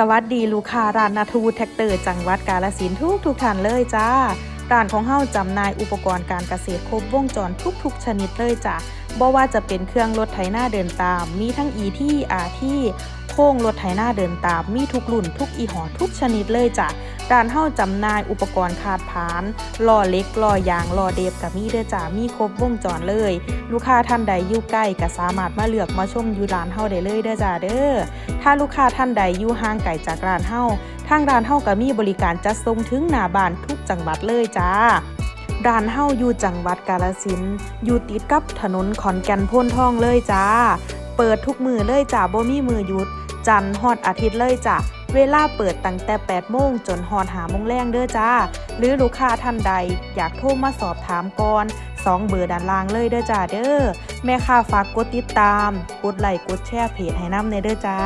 สวัสดีลูกค้าร้านนาทวุฒแท็กเตอร์จังหวัดกาฬสินทุกทุกท่านเลยจ้า ร้านของเฮาจำหน่ายอุปกรณ์การเกษตรครบวงจรทุกๆ ชนิดเลยจ้ะบ่ว่าจะเป็นเครื่องรถไถนาเดินตาม มีทั้ง E ที่ R ที่โค้งรถไถนาเดินตาม มีทุกรุ่นทุกอีหอทุกชนิดเลยจ้ะร้านเฮาจำหน่ายอุปกรณ์ขาดผานล้อเล็กล้อยางล้อเดฟกับมีเด้อจ้ะมีครบวงจรเลย ลูกค้าท่านใดอยู่ใกล้ก็สามารถมาเลือกมาชมอยู่ร้านเฮาได้เลยเด้อจ้าเด้อ ถ้าลูกค้าท่านใดอยู่ห่างไกลจากร้านเฮาทางร้านเฮาก็มีบริการจัดส่งถึงหน้าบ้านทุกจังหวัดเลยจ้าร้านเฮาอยู่จังหวัดกาฬสินอยู่ติดกับถนนขอนแก่นพ้นทองเลยจ้า เปิดทุกมือเลยจ้าบ่มีมือหยุด จันทร์ฮอดอาทิตย์เลยจ้าเวลาเปิดตั้งแต่ 8 โมงจนฮอดหาโมงแรงเด้อจ้า หรือลูกค้าท่านใดอยากโทรมาสอบถามก่อน สองเบอร์ด้านล่างเลยเด้อจ้าเด้อแม่ค่าฝากกดติดตาม กดไลค์กดแชร์เพจให้น้ำในเด้อจ้า